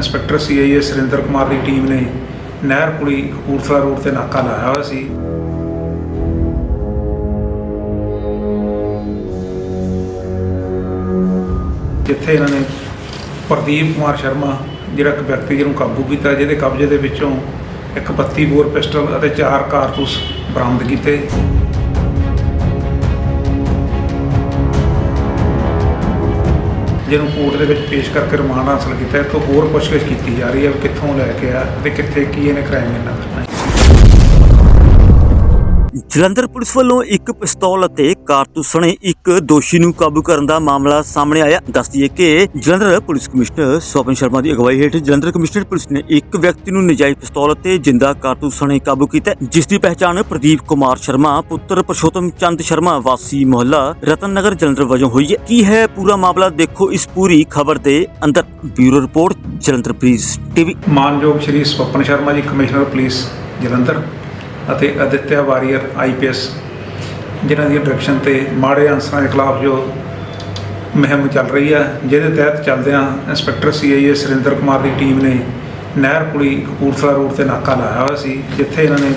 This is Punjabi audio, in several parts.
ਇੰਸਪੈਕਟਰ ਸੀਆਈਏ ਸੁਰਿੰਦਰ ਕੁਮਾਰ ਦੀ ਟੀਮ ਨੇ ਨਹਿਰ ਪੁਲੀ ਕਪੂਰਥਲਾ ਰੋਡ ਤੇ ਨਾਕਾ ਲਾਇਆ ਹੋਇਆ ਸੀ। ਜਿੱਥੇ ਇਹਨਾਂ ਨੇ ਪ੍ਰਦੀਪ ਕੁਮਾਰ ਸ਼ਰਮਾ, ਜਿਹੜਾ ਇੱਕ ਵਿਅਕਤੀ ਜਿਹਨੂੰ ਕਾਬੂ ਕੀਤਾ, ਜਿਹਦੇ ਕਬਜ਼ੇ ਦੇ ਵਿੱਚੋਂ ਇੱਕ 32 ਬੋਰ ਪਿਸਟਲ ਅਤੇ ਚਾਰ ਕਾਰਤੂਸ ਬਰਾਮਦ ਕੀਤੇ। ਜਿਹਨੂੰ ਕੋਰਟ ਦੇ ਵਿੱਚ ਪੇਸ਼ ਕਰਕੇ ਰਿਮਾਂਡ ਹਾਸਲ ਕੀਤਾ ਹੈ ਤੋਂ ਹੋਰ ਪੁੱਛਗਿੱਛ ਕੀਤੀ ਜਾ ਰਹੀ ਹੈ ਵੀ ਕਿੱਥੋਂ ਲੈ ਕੇ ਆ ਤੇ ਕਿੱਥੇ ਕੀ ਇਹਨੇ ਕ੍ਰਾਈਮ ਇਹਨਾਂ ਕਰਨਾ ਜਲੰਧਰ ਪੁਲਿਸ ਵੱਲੋਂ ਇੱਕ ਪਿਸਤੌਲ ਅਤੇ ਕਾਰਤੂਸ ਸਣੇ ਇੱਕ ਦੋਸ਼ੀ ਨੂੰ ਕਾਬੂ ਕਰਨ ਦਾ ਮਾਮਲਾ ਸਾਹਮਣੇ ਆਇਆ। ਦੱਸ ਕਿ ਜਲੰਧਰ ਪੁਲਿਸ ਕਮਿਸ਼ਨਰ ਸੋਪਨ ਸ਼ਰਮਾ ਦੀ ਅਗਵਾਈ ਹੇਠ ਜਲੰਧਰ ਕਮਿਸ਼ਨਰ ਪੁਲਿਸ ਨੇ ਇੱਕ ਵਿਅਕਤੀ ਨੂੰ ਨਜਾਇਜ਼ ਪਿਸਤੌਲ ਅਤੇ ਜਿੰਦਾ ਕਾਰਤੂਸ ਸਣੇ ਕਾਬੂ ਕੀਤਾ ਜਿਸ ਦੀ ਪਹਿਚਾਣ ਪ੍ਰਦੀਪ ਕੁਮਾਰ ਸ਼ਰਮਾ, ਪੁੱਤਰ ਪਰਸ਼ੋਤਮ ਚੰਦ ਸ਼ਰਮਾ, ਵਾਸੀ ਮੁਹੱਲਾ ਰਤਨ ਨਗਰ ਜਲੰਧਰ ਵਜੋਂ ਹੋਈ ਹੈ। ਕੀ ਹੈ ਪੂਰਾ ਮਾਮਲਾ? ਦੇਖੋ ਇਸ ਪੂਰੀ ਖਬਰ ਦੇ ਅੰਦਰ। Bureau report, Jalandhar police TV. ਮਾਨਯੋਗ ਸ਼੍ਰੀ ਸਵਪਨ ਸ਼ਰਮਾ ਜੀ, ਕਮਿਸ਼ਨਰ ਪੁਲਿਸ ਜਲੰਧਰ। ਅਤੇ ਅਦਿੱਤਿਆ ਵਾਰੀਅਰ ਆਈਪੀਐਸ ਜਿਨ੍ਹਾਂ ਦੀ ਡਾਇਰੈਕਸ਼ਨ ਤੇ ਮਾੜੇ ਅਨਸਰਾਂ ਦੇ ਖਿਲਾਫ ਜੋ ਮੁਹਿੰਮ ਚੱਲ ਰਹੀ ਹੈ, ਜਿਹਦੇ ਤਹਿਤ ਚੱਲਦਿਆਂ ਇੰਸਪੈਕਟਰ ਸੀਆਈਏ ਸੁਰਿੰਦਰ ਕੁਮਾਰ ਦੀ ਟੀਮ ਨੇ ਨਹਿਰ ਪੁਲੀ ਕਪੂਰਥਲਾ ਰੋਡ ਤੇ ਨਾਕਾ ਲਾਇਆ ਹੋਇਆ ਸੀ, ਜਿੱਥੇ ਇਹਨਾਂ ਨੇ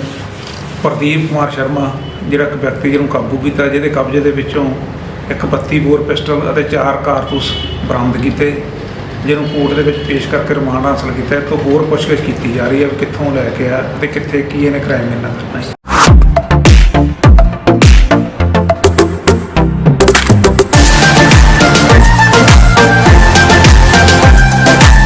ਪ੍ਰਦੀਪ ਕੁਮਾਰ ਸ਼ਰਮਾ, ਜਿਹੜਾ ਇੱਕ ਵਿਅਕਤੀ ਜਿਹਨੂੰ ਕਾਬੂ ਕੀਤਾ, ਜਿਹਦੇ ਕਬਜ਼ੇ ਦੇ ਵਿੱਚੋਂ ਇੱਕ 32 ਬੋਰ ਪਿਸਟਲ ਅਤੇ ਚਾਰ ਕਾਰਤੂਸ ਬਰਾਮਦ ਕੀਤੇ। ਜਿਹਨੂੰ ਕੋਰਟ ਦੇ ਵਿੱਚ ਪੇਸ਼ ਕਰਕੇ ਰਿਮਾਂਡ ਹਾਸਲ ਕੀਤਾ ਹੈ ਤੋਂ ਹੋਰ ਪੁੱਛਗਿੱਛ ਕੀਤੀ ਜਾ ਰਹੀ ਹੈ ਵੀ ਕਿੱਥੋਂ ਲੈ ਕੇ ਆ ਤੇ ਕਿੱਥੇ ਕੀ ਇਹਨੇ ਕ੍ਰਾਈਮ ਇਹਨਾਂ ਕਰਨਾ